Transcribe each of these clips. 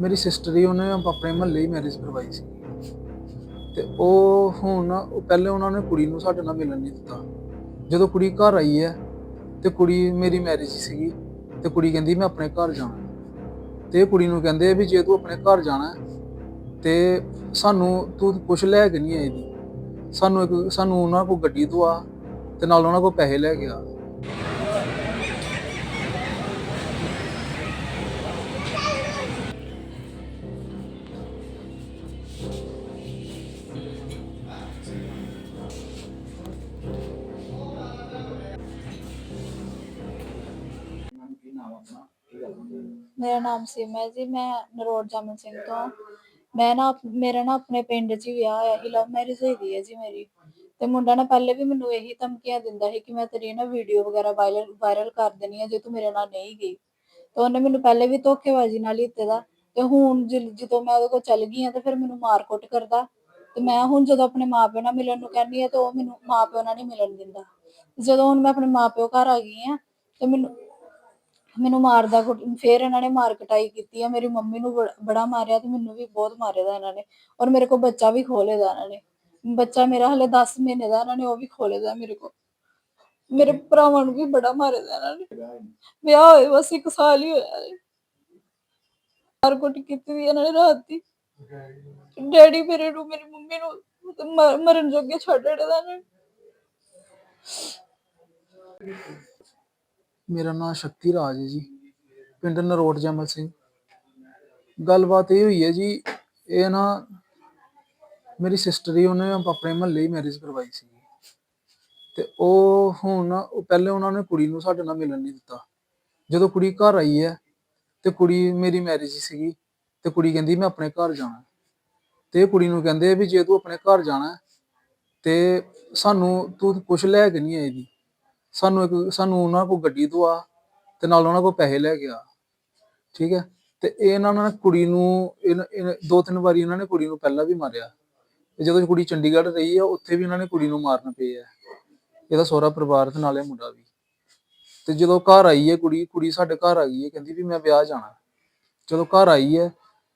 ਮੇਰੀ ਸਿਸਟਰ ਹੀ ਉਹਨੇ ਆਪਣੇ ਮਹੱਲੇ ਹੀ ਮੈਰਿਜ ਕਰਵਾਈ ਸੀ। ਤੇ ਉਹ ਹੁਣ ਉਹ ਪਹਿਲੇ ਉਹਨਾਂ ਨੇ ਕੁੜੀ ਨੂੰ ਸਾਡੇ ਨਾਲ ਮਿਲਣ ਨਹੀਂ ਦਿੱਤਾ। ਜਦੋਂ ਕੁੜੀ ਘਰ ਆਈ ਹੈ ਤੇ ਕੁੜੀ ਮੇਰੀ ਮੈਰਿਜ ਸੀਗੀ ਤੇ ਕੁੜੀ ਕਹਿੰਦੀ ਮੈਂ ਆਪਣੇ ਘਰ ਜਾਣਾ। ਤੇ ਕੁੜੀ ਨੂੰ ਕਹਿੰਦੇ ਵੀ ਜੇ ਤੂੰ ਆਪਣੇ ਘਰ ਜਾਣਾ ਹੈ, ਤੇ ਸਾਨੂੰ ਤੂੰ ਕੁਛ ਲੈ ਕੇ ਨਹੀਂ ਆਈ ਦੀ। ਸਾਨੂੰ ਇੱਕ ਸਾਨੂੰ ਉਹਨਾਂ ਕੋਲ ਗੱਡੀ ਦਵਾ ਤੇ ਨਾਲ ਉਹਨਾਂ ਕੋਲ ਪੈਸੇ ਲੈ ਗਿਆ ਮੇਰਾ ਨਾਮ ਸੀਮਾ ਜੀ, ਮੈਂ ਨਰੋੜ ਜਾਮਨ ਸਿੰਘ ਤੋਂ ਮੈਂ ਨਾ ਆਪ- ਮੇਰਾ ਨਾ ਆਪਣੇ ਪਿੰਡ 'ਚ ਹੀ ਵਿਆਹ ਹੋਇਆ ਸੀ ਲਵ ਮੈਰਿਜ ਹੋਈ ਦੀ ਹੈ ਜੀ ਮੇਰੀ। ਤੇ ਮੁੰਡਾ ਨਾ ਪਹਿਲੇ ਵੀ ਮੈਨੂੰ ਇਹੀ ਧਮਕੀਆਂ ਦਿੰਦਾ ਸੀ ਕਿ ਮੈਂ ਤੇਰੀ ਨਾ ਵੀਡੀਓ ਵਗੈਰਾ ਵਾਇਰਲ ਵਾਇਰਲ ਕਰ ਦੇਣੀ ਹੈ, ਜੇ ਤੂੰ ਮੇਰੇ ਨਾਲ ਨਹੀਂ ਗਈ। ਤੇ ਉਹਨੇ ਮੈਨੂੰ ਪਹਿਲੇ ਵੀ ਧੋਖੇਬਾਜ਼ੀ ਨਾਲ ਹੀ ਦਿੱਤੇ ਦਾ ਤੇ ਹੁਣ ਜਿ- ਜਦੋਂ ਮੈਂ ਉਹਦੇ ਕੋਲ ਚੱਲ ਗਈ ਆ ਤੇ ਫਿਰ ਮੈਨੂੰ ਮਾਰ ਕੁੱਟ ਕਰਦਾ। ਤੇ ਮੈਂ ਹੁਣ ਜਦੋਂ ਆਪਣੇ ਮਾਪਿਓ ਨਾਲ ਮਿਲਣ ਨੂੰ ਕਹਿੰਦੀ ਆ ਤੇ ਉਹ ਮੈਨੂੰ ਮਾਪਿਓ ਨਾਲ ਨਹੀਂ ਮਿਲਣ ਦਿੰਦਾ। ਜਦੋਂ ਹੁਣ ਮੈਂ ਆਪਣੇ ਮਾਪਿਓ ਘਰ ਆ ਗਈ ਆ ਤੇ ਮੈਨੂੰ ਮੈਨੂੰ ਮਾਰਦਾ ਕੁੱਟ- ਫਿਰ ਇਹਨਾਂ ਨੇ ਮਾਰ ਕਟਾਈ ਕੀਤੀ ਆ, ਮੇਰੀ ਮੰਮੀ ਨੂੰ ਬੜ- ਬੜਾ ਮਾਰਿਆ ਤੇ ਮੈਨੂੰ ਵੀ ਬਹੁਤ ਮਾਰਿਆ ਦਾ ਇਹਨਾਂ ਨੇ, ਔਰ ਮੇਰੇ ਕੋਲ ਬੱਚਾ ਵੀ ਖੋਲੇ ਦਾ ਇਹਨਾਂ ਨੇ, ਬੱਚਾ ਮੇਰਾ ਹਲੇ 10 ਮਹੀਨੇ ਦਾ, ਇਹਨਾਂ ਨੇ ਉਹ ਵੀ ਖੋਲੇ ਦਾ ਮੇਰੇ ਕੋਲ, ਮੇਰੇ ਭਰਾਵਾਂ ਨੂੰ ਵੀ ਬੜਾ ਮਾਰਿਆ ਦਾ ਇਹਨਾਂ ਨੇ, ਵਿਆਹ ਹੋਏ ਬਸ ਇੱਕ ਸਾਲ ਹੀ ਹੋਇਆ ਹੈ ਮਾਰ ਕੁੱਟ ਕੀਤੀ ਵੀ ਇਹਨਾਂ ਨੇ ਰਾਤ ਦੀ, ਡੈਡੀ ਮੇਰੇ ਨੂੰ, ਮੇਰੀ ਮੰਮੀ ਨੂੰ ਮਰ- ਮਰਨ ਜੋਗੇ ਛੱਡ ਦਿੱਤਾ ਇਹਨਾਂ ਨੇ। ਮੇਰਾ ਨਾਮ ਸ਼ਕਤੀ ਰਾਜ ਹੈ ਜੀ ਪਿੰਡ ਨਰੋਟ ਜਮਲ ਸਿੰਘ। ਗੱਲਬਾਤ ਇਹ ਹੋਈ ਹੈ ਜੀ ਇਹ ਨਾ ਮੇਰੀ ਸਿਸਟਰ ਹੀ ਉਹਨੇ ਆਪਣੇ ਮਹੱਲੇ ਹੀ ਮੈਰਿਜ ਕਰਵਾਈ ਸੀ। ਤੇ ਉਹ ਹੁਣ ਉਹ ਪਹਿਲੇ ਉਹਨਾਂ ਨੇ ਕੁੜੀ ਨੂੰ ਸਾਡੇ ਨਾਲ ਮਿਲਣ ਨਹੀਂ ਦਿੱਤਾ। ਜਦੋਂ ਕੁੜੀ ਘਰ ਆਈ ਹੈ ਤੇ ਕੁੜੀ ਮੇਰੀ ਮੈਰਿਜ ਸੀਗੀ ਤੇ ਕੁੜੀ ਕਹਿੰਦੀ ਮੈਂ ਆਪਣੇ ਘਰ ਜਾਣਾ। ਤੇ ਇਹ ਕੁੜੀ ਨੂੰ ਕਹਿੰਦੇ ਵੀ ਜੇ ਤੂੰ ਆਪਣੇ ਘਰ ਜਾਣਾ ਹੈ, ਤੇ ਸਾਨੂੰ ਤੂੰ ਕੁਛ ਲੈ ਕੇ ਨਹੀਂ ਆਏਗੀ। ਸਾਨੂੰ ਇੱਕ, ਸਾਨੂੰ ਉਹਨਾਂ ਕੋਲ ਗੱਡੀ ਦਵਾ ਤੇ ਨਾਲ ਉਹਨਾਂ ਕੋਲ ਪੈਸੇ ਲੈ ਗਿਆ ਠੀਕ ਹੈ? ਤੇ ਇਹਨਾਂ ਨੇ ਕੁੜੀ ਨੂੰ ਇਹਨਾਂ- ਇਹਨਾਂ- ਦੋ ਤਿੰਨ ਵਾਰੀ ਇਹਨਾਂ ਨੇ ਕੁੜੀ ਨੂੰ ਪਹਿਲਾਂ ਵੀ ਮਾਰਿਆ। ਤੇ ਜਦੋਂ ਕੁੜੀ ਚੰਡੀਗੜ੍ਹ ਰਹੀ ਆ, ਉੱਥੇ ਵੀ ਇਹਨਾਂ ਨੇ ਕੁੜੀ ਨੂੰ ਮਾਰਨ ਪਏ ਆ। ਇਹਦਾ ਸਹੁਰਾ ਪਰਿਵਾਰ ਤੇ ਨਾਲੇ ਮੁੰਡਾ ਵੀ। ਤੇ ਜਦੋਂ ਘਰ ਆਈ ਹੈ ਕੁੜੀ ਕੁੜੀ ਸਾਡੇ ਘਰ ਆ ਗਈ ਹੈ, ਕਹਿੰਦੀ ਵੀ ਮੈਂ ਵਿਆਹ ਜਾਣਾ। ਜਦੋਂ ਘਰ ਆਈ ਹੈ,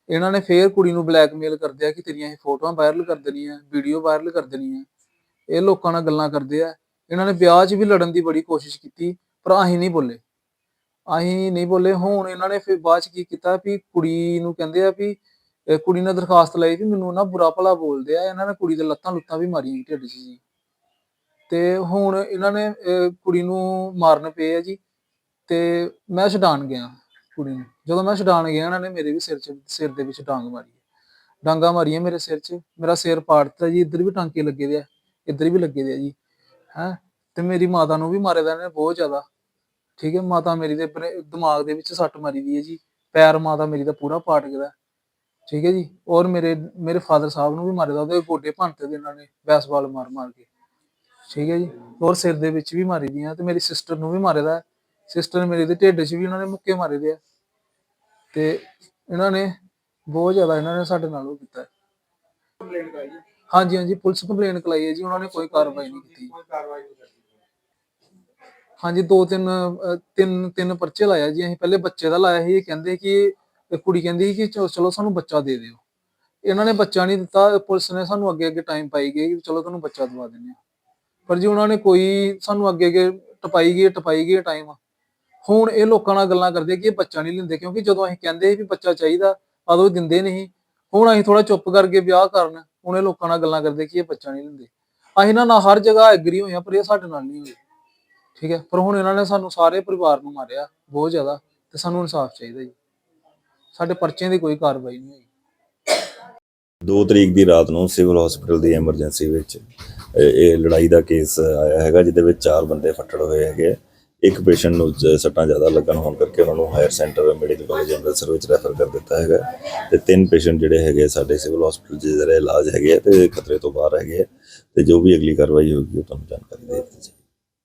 ਇਹਨਾਂ ਨੇ ਫੇਰ ਕੁੜੀ ਨੂੰ ਬਲੈਕਮੇਲ ਕਰਦੇ ਆ ਕਿ ਤੇਰੀਆਂ ਇਹ ਫੋਟੋਆਂ ਵਾਇਰਲ ਕਰ ਦੇਣੀਆਂ ਵੀਡੀਓ ਵਾਇਰਲ ਕਰ ਦੇਣੀਆਂ। ਇਹ ਲੋਕਾਂ ਨਾਲ ਗੱਲਾਂ ਕਰਦੇ ਆ। ਇਹਨਾਂ ਨੇ ਵਿਆਹ 'ਚ ਵੀ ਲੜਨ ਦੀ ਬੜੀ ਕੋਸ਼ਿਸ਼ ਕੀਤੀ ਪਰ ਅਸੀਂ ਨਹੀਂ ਬੋਲੇ। ਅਸੀਂ ਨਹੀਂ ਬੋਲੇ। ਹੁਣ ਇਹਨਾਂ ਨੇ ਫਿਰ ਬਾਅਦ 'ਚ ਕੀ ਕੀਤਾ ਵੀ ਕੁੜੀ ਨੂੰ ਕਹਿੰਦੇ ਆ ਵੀ ਇਹ ਕੁੜੀ ਨੇ ਦਰਖਾਸਤ ਲਈ ਵੀ ਮੈਨੂੰ ਨਾ ਬੁਰਾ ਭਲਾ ਬੋਲਦੇ ਆ। ਇਹਨਾਂ ਨੇ ਕੁੜੀ ਦੇ ਲੱਤਾਂ ਲੁੱਤਾਂ ਵੀ ਮਾਰੀਆਂ ਢਿੱਡ 'ਚ ਜੀ। ਤੇ ਹੁਣ ਇਹਨਾਂ ਨੇ ਅਹ, ਕੁੜੀ ਨੂੰ ਮਾਰਨ ਪਏ ਆ ਜੀ। ਤੇ ਮੈਂ ਛਡਾਣ ਗਿਆ ਕੁੜੀ ਨੂੰ। ਜਦੋਂ ਮੈਂ ਛਡਾਣ ਗਿਆ ਇਹਨਾਂ ਨੇ ਮੇਰੇ ਵੀ ਸਿਰ 'ਚ ਸਿਰ ਦੇ ਵਿੱਚ ਡਾਂਗ ਮਾਰੀ ਡਾਂਗਾ ਮਾਰੀਆਂ ਮੇਰੇ ਸਿਰ 'ਚ। ਮੇਰਾ ਸਿਰ ਪਾੜਤਾ ਜੀ। ਇੱਧਰ ਵੀ ਟਾਂਕੇ ਲੱਗੇ ਦੇ ਆ। ਇੱਧਰ ਵੀ ਲੱਗੇ ਦੇ ਆ ਜੀ। ਹੈਂ? ਤੇ ਮੇਰੀ ਮਾਤਾ ਨੂੰ ਵੀ ਮਾਰੇ ਦਾ ਨੇ ਬਹੁਤ ਜ਼ਿਆਦਾ। ਠੀਕ ਹੈ, ਮਾਤਾ ਮੇਰੀ ਦੇ ਆਪਣੇ ਦਿਮਾਗ ਦੇ ਵਿੱਚ ਸੱਟ ਮਾਰੀ ਦੀ ਹੈ ਜੀ। ਪੈਰ ਮਾਤਾ ਮੇਰੀ ਦਾ ਪੂਰਾ ਪਾਟ ਗਿਆ ਠੀਕ ਹੈ ਜੀ, ਔਰ ਮੇਰੇ ਮੇਰੇ ਫਾਦਰ ਸਾਹਿਬ ਨੂੰ ਵੀ ਮਾਰੇ ਦਾ, ਉਹਦੇ ਗੋਡੇ ਭੰਨਤੇ ਦੇ ਇਹਨਾਂ ਨੇ ਬੈਸਬਾਲ ਮਾਰ ਮਾਰ ਕੇ। ਠੀਕ ਹੈ ਜੀ, ਔਰ ਸਿਰ ਦੇ ਵਿੱਚ ਵੀ ਮਾਰੀ ਦੀਆਂ, ਤੇ ਮੇਰੀ ਸਿਸਟਰ ਨੂੰ ਵੀ ਮਾਰੇ ਦਾ ਸਿਸਟਰ ਮੇਰੇ ਦੇ ਢਿੱਡ 'ਚ ਵੀ ਇਹਨਾਂ ਨੇ ਮੁੱਕੇ ਮਾਰੇ ਦੇ ਆ। ਤੇ ਇਹਨਾਂ ਨੇ ਬਹੁਤ ਜ਼ਿਆਦਾ ਇਹਨਾਂ ਨੇ ਸਾਡੇ ਨਾਲ ਉਹ ਕੀਤਾ ਹੈ। ਹਾਂਜੀ ਹਾਂਜੀ ਪੁਲਿਸ ਕੰਪਲੇਨ ਕਰਾਈ ਹੈ ਜੀ ਉਹਨਾਂ ਨੇ ਕੋਈ ਕਾਰਵਾਈ ਨਹੀਂ ਕੀਤੀ। ਹਾਂਜੀ ਦੋ ਤਿੰਨ ਅਹ, ਤਿੰਨ ਤਿੰਨ ਪਰਚੇ ਲਾਇਆ ਜੀ ਅਸੀਂ ਪਹਿਲੇ ਬੱਚੇ ਦਾ ਲਾਇਆ ਸੀ ਇਹ ਕਹਿੰਦੇ ਕਿ ਇਹ ਕੁੜੀ ਕਹਿੰਦੀ ਕਿ ਚਲੋ ਚਲੋ ਸਾਨੂੰ ਬੱਚਾ ਦੇ ਦਿਓ। ਇਹਨਾਂ ਨੇ ਬੱਚਾ ਨਹੀਂ ਦਿੱਤਾ ਪੁਲਿਸ ਨੇ ਸਾਨੂੰ ਅੱਗੇ ਅੱਗੇ ਟਾਈਮ ਪਾਈ ਗਈ ਕਿ ਚਲੋ ਤੁਹਾਨੂੰ ਬੱਚਾ ਦਵਾ ਦਿੰਦੇ ਆ ਪਰ ਜੀ ਉਹਨਾਂ ਨੇ ਕੋਈ ਸਾਨੂੰ ਅੱਗੇ ਅੱਗੇ ਟਪਾਈ ਗਈ ਟਪਾਈ ਗਈ ਟਾਈਮ ਹੁਣ ਇਹ ਲੋਕਾਂ ਨਾਲ ਗੱਲਾਂ ਕਰਦੇ ਕਿ ਇਹ ਬੱਚਾ ਨਹੀਂ ਲੈਂਦੇ ਕਿਉਂਕਿ ਜਦੋਂ ਅਸੀਂ ਕਹਿੰਦੇ ਵੀ ਬੱਚਾ ਚਾਹੀਦਾ ਉਦੋਂ ਦਿੰਦੇ ਨਹੀਂ ਹੁਣ ਅਸੀਂ ਥੋੜਾ ਚੁੱਪ ਕਰਕੇ ਵਿਆਹ ਕਰਨ ਹੁਣ ਇਹ ਲੋਕਾਂ ਨਾਲ ਗੱਲਾਂ ਕਰਦੇ ਕਿ ਇਹ ਬੱਚਾ ਨਹੀਂ ਲੈਂਦੇ। ਅਸੀਂ ਨਾ ਨਾ ਹਰ ਜਗ੍ਹਾ ਐਗਰੀ ਹੋਏ ਆ ਪਰ ਇਹ ਸਾਡੇ ਨਾਲ ਨਹੀਂ ਹੋਏ। ਠੀਕ ਹੈ? ਪਰ ਹੁਣ ਇਹਨਾਂ ਨੇ ਸਾਨੂੰ ਸਾਰੇ ਪਰਿਵਾਰ ਨੂੰ ਮਾਰਿਆ ਬਹੁਤ ਜ਼ਿਆਦਾ ਤੇ ਸਾਨੂੰ ਇਨਸਾਫ ਚਾਹੀਦਾ ਜੀ। ਸਾਡੇ ਪਰਚਿਆਂ ਦੀ ਕੋਈ ਕਾਰਵਾਈ ਨਹੀਂ ਹੋਈ। 2 ਤਰੀਕ ਦੀ ਰਾਤ ਨੂੰ ਸਿਵਲ ਹਸਪੀਟਲ ਦੀ ਐਮਰਜੈਂਸੀ ਵਿੱਚ ਇਹ ਇਹ ਲੜਾਈ ਦਾ ਕੇਸ ਆਇਆ ਹੈਗਾ, ਜਿਹਦੇ ਵਿੱਚ ਚਾਰ ਬੰਦੇ ਫੱਟੜ ਹੋਏ ਹੈਗੇ। ਆ। ਇੱਕ ਪੇਸ਼ੈਂਟ ਨੂੰ ਜ- ਸੱਟਾਂ ਜ਼ਿਆਦਾ ਲੱਗਣ ਹੋਣ ਕਰਕੇ ਉਹਨਾਂ ਨੂੰ higher centre medical college Amritsar ਵਿੱਚ ਰੈਫਰ ਕਰ ਦਿੱਤਾ ਹੈਗਾ ਤੇ ਤਿੰਨ ਪੇਸ਼ੈਂਟ ਜਿਹੜੇ ਹੈਗੇ ਸਾਡੇ ਸਿਵਲ ਹਸਪੀਟਲ 'ਚ ਜਿਹੜੇ ਇਲਾਜ ਹੈਗੇ ਆ ਤੇ ਖਤਰੇ ਤੋਂ ਬਾਹਰ ਹੈਗੇ ਆ। ਤੇ ਜੋ ਵੀ ਅਗਲੀ ਕਾਰਵਾਈ ਹੋਊਗੀ ਉਹ ਤੁਹਾਨੂੰ ਜਾਣਕਾਰੀ ਦੇ ਦਿੱਤੀ ਜਾਏਗੀ